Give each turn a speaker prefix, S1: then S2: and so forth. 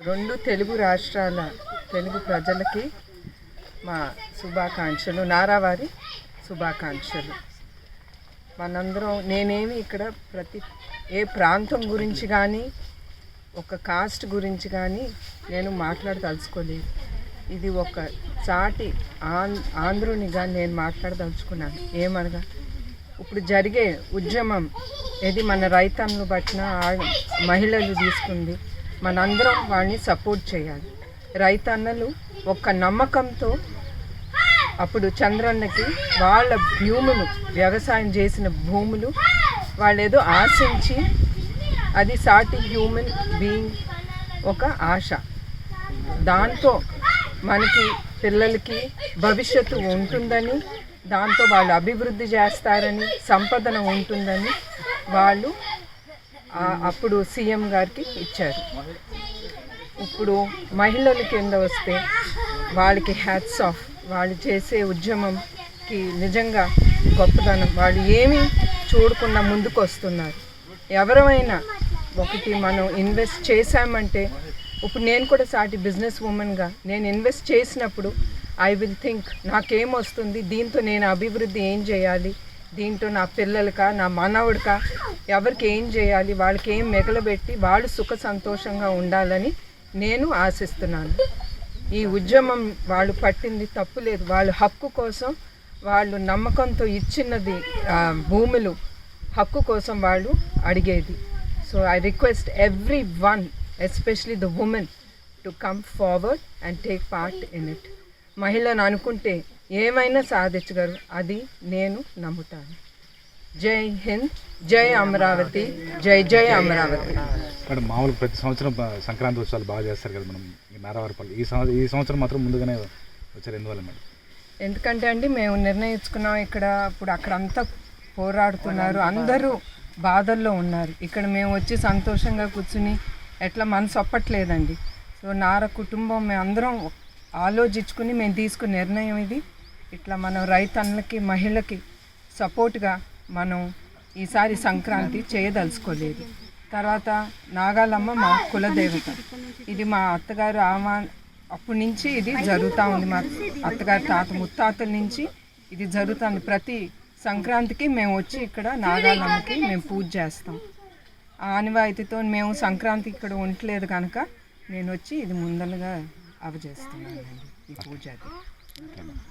S1: రెండు తెలుగు రాష్ట్రాల తెలుగు ప్రజలకి మా శుభాకాంక్షలు. నారావారి శుభాకాంక్షలు. మనందరం నేనేమి ఇక్కడ ప్రతి ఏ ప్రాంతం గురించి కానీ ఒక కాస్ట్ గురించి కానీ నేను మాట్లాడదలుచుకోలేదు. ఇది ఒక చాటి ఆం ఆంధ్రునిగా నేను మాట్లాడదలుచుకున్నాను. ఏమనగా ఇప్పుడు జరిగే ఉద్యమం ఇది మన రైతంను బట్టిన ఆ- మహిళలు తీసుకుంది మనందరం వాళ్ళని సపోర్ట్ చేయాలి. రైతన్నలు ఒక నమ్మకంతో అప్పుడు చంద్రన్నకి వాళ్ళ భూములు వ్యవసాయం చేసిన భూములు వాళ్ళు ఏదో ఆశించి అది సాటి హ్యూమన్ బీయింగ్ ఒక ఆశ. దాంతో మనకి పిల్లలకి భవిష్యత్తు ఉంటుందని దాంతో వాళ్ళు అభివృద్ధి చేస్తారని సంపదన ఉంటుందని వాళ్ళు అప్పుడు సీఎం గారికి ఇచ్చారు. ఇప్పుడు మహిళల కింద వస్తే వాళ్ళకి హ్యాట్స్ ఆఫ్ వాళ్ళు చేసే ఉద్యమంకి నిజంగా గొప్పదనం. వాళ్ళు ఏమి చూడకుండా ముందుకు వస్తున్నారు ఎవరైనా ఒకటి మనం ఇన్వెస్ట్ చేశామంటే ఇప్పుడు నేను కూడా సాటి బిజినెస్ ఉమెన్గా నేను ఇన్వెస్ట్ చేసినప్పుడు ఐ విల్ థింక్ నాకేం వస్తుంది? దీంతో నేను అభివృద్ధి ఏం చేయాలి? దీంతో నా పిల్లలకా నా మనవుడికా ఎవరికి ఏం చేయాలి వాళ్ళకి ఏం మిగలబెట్టి వాళ్ళు సుఖ సంతోషంగా ఉండాలని నేను ఆశిస్తున్నాను. ఈ ఉద్యమం వాళ్ళు పట్టింది తప్పు లేదు. వాళ్ళు హక్కు కోసం వాళ్ళు నమ్మకంతో ఇచ్చినది భూములు హక్కు కోసం వాళ్ళు అడిగేది. So I request everyone especially the women to come forward and take part in it. మహిళను అనుకుంటే ఏమైనా సాధించగలరు? అది నేను నమ్ముతాను. జై హింద్ జై అమరావతి జై జై అమరావతి.
S2: మేడం మామూలు ప్రతి సంవత్సరం సంక్రాంతి ఉత్సవాలు బాగా చేస్తారు కదా మనం ఈ నారావారిపల్లి ఈ సంవత్సరం ఈ సంవత్సరం మాత్రం ముందుగానే వచ్చారు ఎందువల్ల మేడం?
S1: ఎందుకంటే అండి మేము నిర్ణయించుకున్నాం ఇక్కడ ఇప్పుడు అక్కడంతా పోరాడుతున్నారు. అందరూ బాధల్లో ఉన్నారు. ఇక్కడ మేము వచ్చి సంతోషంగా కూర్చుని ఎట్లా మనసు ఒప్పట్లేదండి సో నార కుటుంబం మేము అందరం ఆలోచించుకుని మేము తీసుకున్న నిర్ణయం ఇది. ఇట్లా మనం రైతన్నలకి మహిళకి సపోర్ట్గా మనం ఈసారి సంక్రాంతి చేయదలుచుకోలేదు. తర్వాత నాగాలమ్మ మా కులదేవత. ఇది మా అత్తగారు ఆమా అప్పటి నుంచి ఇది జరుగుతూ ఉంది మా అత్తగారి తాత ముత్తాతల నుంచి ఇది జరుగుతుంది. ప్రతి సంక్రాంతికి మేము వచ్చి ఇక్కడ నాగాలమ్మకి మేము పూజ చేస్తాం. ఆ ఆనవాయితీతో మేము సంక్రాంతి ఇక్కడ ఉండట్లేదు కనుక నేను వచ్చి ఇది ముందలుగా అవజేస్తున్నాను ఈ పూజకి